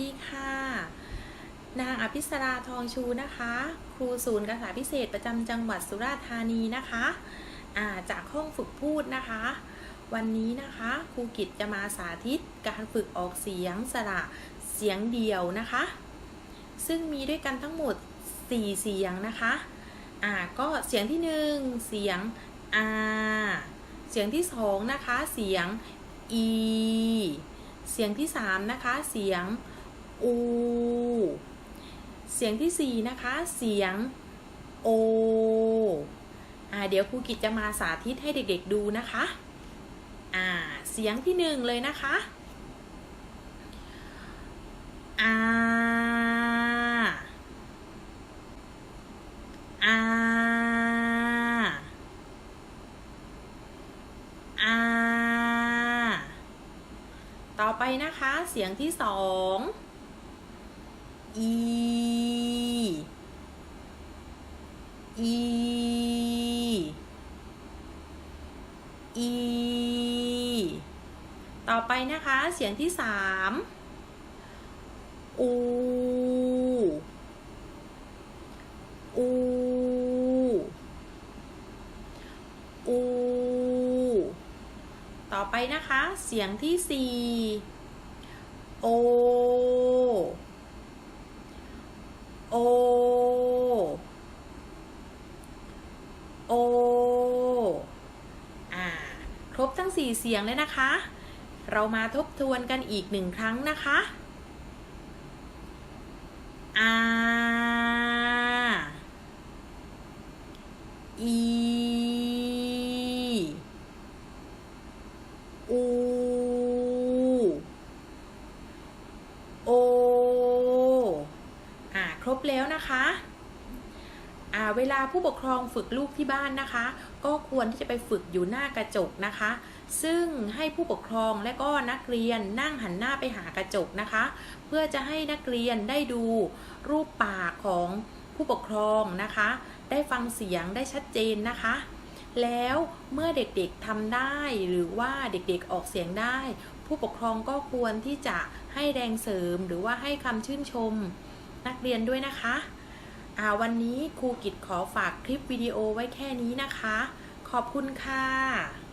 ดีค่ะ นางอภิสราทองชูนะคะ ครูศูนย์ภาษาพิเศษประจำจังหวัดสุราษฎร์ธานีนะคะาจากห้องฝึกพูดนะคะ วันนี้นะคะครูกิจจะมาสาธิตการฝึกออกเสียงสระเสียงเดียวนะคะ ซึ่งมีด้วยกันทั้งหมด 4 เสียงนะคะอ่าก็เสียงที่หนึ่งเสียงอาเสียงที่สองนะคะ เสียง e เสียงที่สามนะคะ เสียง u เสียงที่สี่นะคะ เสียง o อ่าเดี๋ยวครูกิจจะมาสาธิตให้เด็กๆดูนะคะ อ่า เสียงที่หนึ่งเลยนะคะอาอาอาต่อไปนะคะ เสียงที่สอง e e ต่อไปนะคะ เสียงที่สาม u u u ต่อไปนะคะ เสียงที่สี่ o o o อ่า ค รบทั้งสี่เสียงเลยนะคะ เรามาทบทวนกันอีกหนึ่งครั้งนะคะอา e u o อ่าครบแล้วนะคะ เวลาผู้ปกครองฝึกลูกที่บ้านนะคะ ก็ควรที่จะไปฝึกอยู่หน้ากระจกนะคะ ซึ่งให้ผู้ปกครองและก็นักเรียนนั่งหันหน้าไปหากระจกนะคะ เพื่อจะให้นักเรียนได้ดูรูปปากของผู้ปกครองนะคะ ได้ฟังเสียงได้ชัดเจนนะคะ แล้วเมื่อเด็กๆทำได้หรือว่าเด็กๆออกเสียงได้ ผู้ปกครองก็ควรที่จะให้แรงเสริมหรือว่าให้คำชื่นชม นักเรียนด้วยนะคะ วันนี้ครูกิจขอฝากคลิปวิดีโอไว้แค่นี้นะคะ ขอบคุณค่ะ